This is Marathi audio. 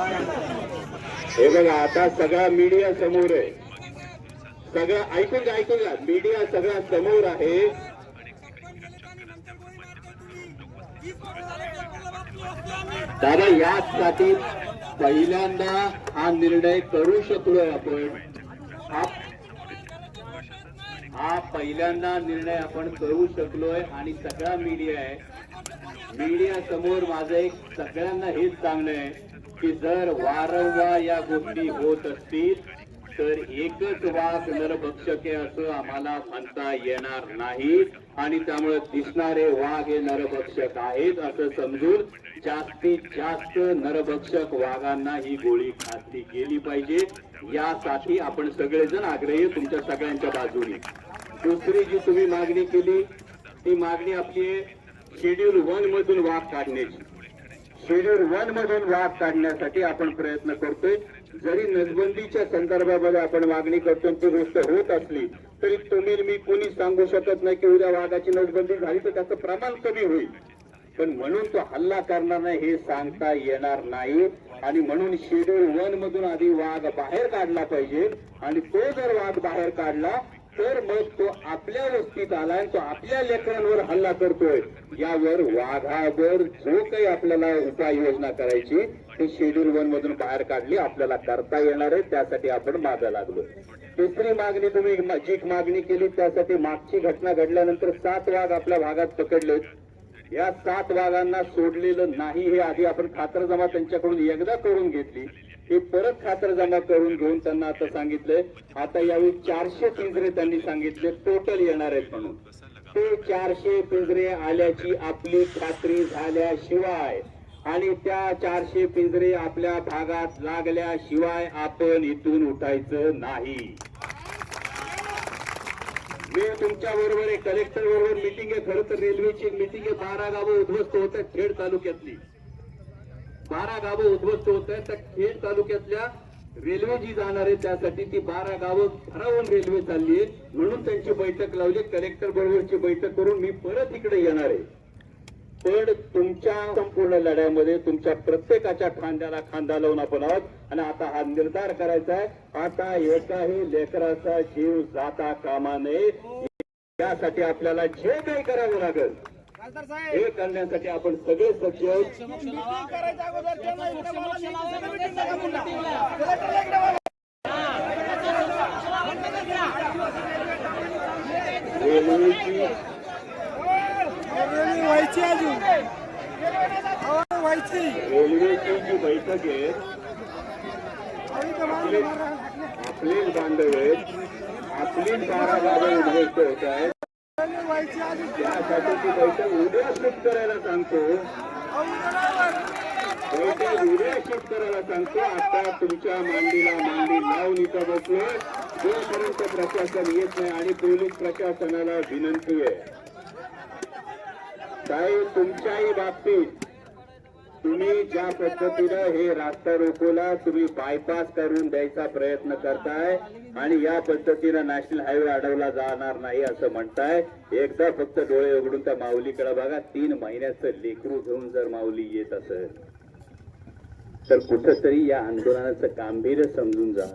हे बघा आता सगळा मीडिया समोर आहे. सगळं ऐकून घ्या ऐकून घ्या. मीडिया सगळा समोर आहे. दादा याचसाठी पहिल्यांदा हा निर्णय करू शकलोय आपण. हा हा पहिल्यांदा निर्णय आपण करू शकलोय आणि सगळा मीडिया आहे. मीडिया समोर माझं एक सगळ्यांना हेच सांगणं आहे. की जर वारंवार या गोष्टी होत असतील तर एकच वास नरभक्षक आहे असं आम्हाला म्हणता येणार नाही. आणि त्यामुळे दिसणारे वाघ हे नरभक्षक आहेत असं समजून जास्तीत जास्त नरभक्षक वाघांना ही गोळी खातली गेली पाहिजे. यासाठी आपण सगळेजण आग्रही तुमच्या सगळ्यांच्या बाजूने. दुसरी जी तुम्ही मागणी केली ती मागणी आपली आहे शेड्यूल वन मधून वाघ काढण्याची. शेड्यूल वन मधून वाघ काढण्यासाठी आपण प्रयत्न करतोय. जरी नसबंदीच्या संदर्भामध्ये आपण मागणी करतो ती गोष्ट होत असली तरी तुम्ही मी कोणी सांगू शकत नाही की उद्या वादाची नसबंदी झाली तर त्याचं प्रमाण कमी होईल. पण म्हणून तो हल्ला करणार नाही हे सांगता येणार नाही. आणि म्हणून शेड्यूल वन मधून आधी वाद बाहेर काढला पाहिजे. आणि तो जर वाद बाहेर काढला तर मग तो आपल्या वस्तीत आला आणि तो आपल्या लेकरांवर हल्ला करतोय. यावर वाघावर जो काही आपल्याला उपाययोजना करायची ते शेड्यूल वन मधून बाहेर काढली आपल्याला करता येणार आहे त्यासाठी आपण मागा लागलो. दुसरी मागणी तुम्ही जी मागणी केली त्यासाठी मागची घटना घडल्यानंतर सात वाघ आपल्या भागात पकडले. या सात वाघांना सोडलेलं नाही हे आधी आपण खातरजमा त्यांच्याकडून एकदा करून घेतली. हे परत खातरजमा करून घेऊन त्यांना आता सांगितलंय आता यावेळी चारशे पिंजरे त्यांनी सांगितले. टोटल येणार आहेत म्हणून. ते चारशे पिंजरे आल्याची आपली खात्री झाल्याशिवाय आणि त्या चारशे पिंजरे आपल्या भागात लागल्याशिवाय आपण इथून उठायचं नाही. मी तुमच्या बरोबर आहे कलेक्टर बरोबर मिटिंग आहे. खरं तर रेल्वेची मिटिंग आहे. बारा गावं उद्ध्वस्त होत आहेत खेड तालुक्यातली. बारा गावं उद्ध्वस्त होत आहेत. त्या खेड तालुक्यातल्या रेल्वे जी जाणार आहे त्यासाठी ती बारा गावं ठरवून रेल्वे चालली आहे म्हणून त्यांची बैठक लावली. कलेक्टर बरोबरची बैठक करून मी परत इकडे येणार आहे. पण तुमच्या संपूर्ण लढ्यामध्ये तुमच्या प्रत्येकाच्या खांद्याला खांदा लावून आपण आहोत. आणि आता हा निर्धार करायचा आहे. आता एकाही लेकराचा जीव जाता कामा नये. यासाठी आपल्याला जे काही करावं लागेल हे करण्यासाठी आपण सगळे सज्ज. रेल्वेची रेल्वे व्हायची अजून व्हायची रेल्वेची जी. बैठक आहे. आपलीच बांधव आहेत. आपलीच बारा उद्ध्वस्त होत आहेत. त्यासाठी बैठक उद्या शिफ्ट करायला सांगतो बैठक उद्या शिफ्ट करायला सांगतो आता तुमच्या मांडीला मांडी लावून इथं बसलोय जोपर्यंत प्रशासन येत नाही आणि पोलीस प्रशासनाला विनंती आहे साहेब तुमच्याही बाबतीत तुम्ही ज्या पद्धतीनं हे रास्ता रोकोला तुम्ही बायपास करून द्यायचा प्रयत्न करताय आणि या पद्धतीनं नॅशनल हायवे अडवला जाणार नाही असं म्हणताय. एकदा फक्त डोळे उघडून त्या माऊलीकडे बघा. तीन महिन्याचं लेकरू घेऊन जर माऊली येत असेल तर कुठंतरी या आंदोलनाचं गांभीर्य समजून जा.